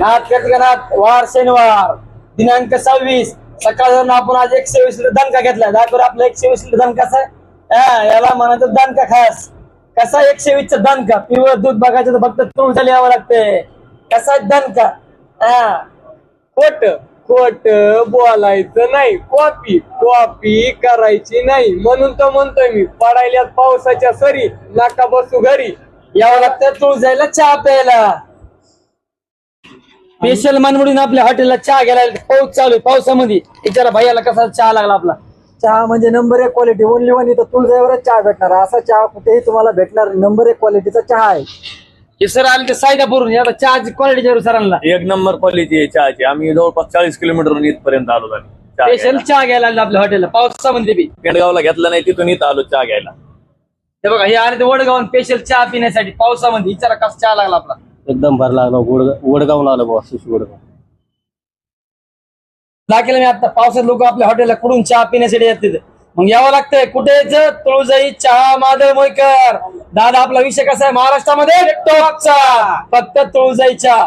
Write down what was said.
नाथ कटकनाथ वार शनिवार दिनांक सव्वीस. सकाळ आपण आज एकशे वीस लिटर दणका घेतलाय. दाखवर आपला एकशे वीस लिटर दणका आहे? याला म्हणायचं दणका खास. कसा एकशे वीस चा दणका? पिवळ दूध बघायचं तर फक्त तुळसाला यावं लागतंय. कसा दणका? हा. खोट खोट बोलायचं नाही. कॉपी कॉपी करायची नाही. म्हणून तर म्हणतोय मी पडायल्यात पावसाच्या सरी नाका बसू घरी. यावं लागतं तुळजायला चहा प्यायला. स्पेशल म्हणून आपल्या हॉटेलला चहा घ्यायला पाऊस चालू आहे. पावसामध्ये विचारा भैयाला कसा चहा लागला आपला? चहा म्हणजे नंबर एक क्वालिटी ओनली वन इथं तुळजावरच चहा भेटणार. असा चहा कुठेही तुम्हाला भेटणार नंबर एक क्वालिटीचा चहा आहे. हे सर आले ते सायदापूरून आता चहाची क्वालिटी सरांना एक नंबर क्वालिटी आहे चहाची. आम्ही जवळपास चाळीस किलोमीटर इथपर्यंत आलो झाली चहा स्पेशल घ्यायला. चहा घ्यायला आले आपल्या हॉटेलला. पावसामध्ये बी. पेंडगावला घेतला नाही तिथून इथं आलो चहा घ्यायला. हे बघा हे आले ते वडगावून स्पेशल चहा पिण्यासाठी पावसामध्ये विचारा कसा चहा लागला आपला? एकदम भर लागला वडगाव वडगावून आलो बॉस वडगाव दाखल मी आता पावसात लोक आपल्या हॉटेलला कुठून चहा पिण्यासाठी येतात मग यावं लागतंय कुठे यायचं? तुळजाई चहा माधव मोयकर दादा आपला विषय कसा आहे? महाराष्ट्रामध्ये? टॉपचा फक्त तुळजाई चहा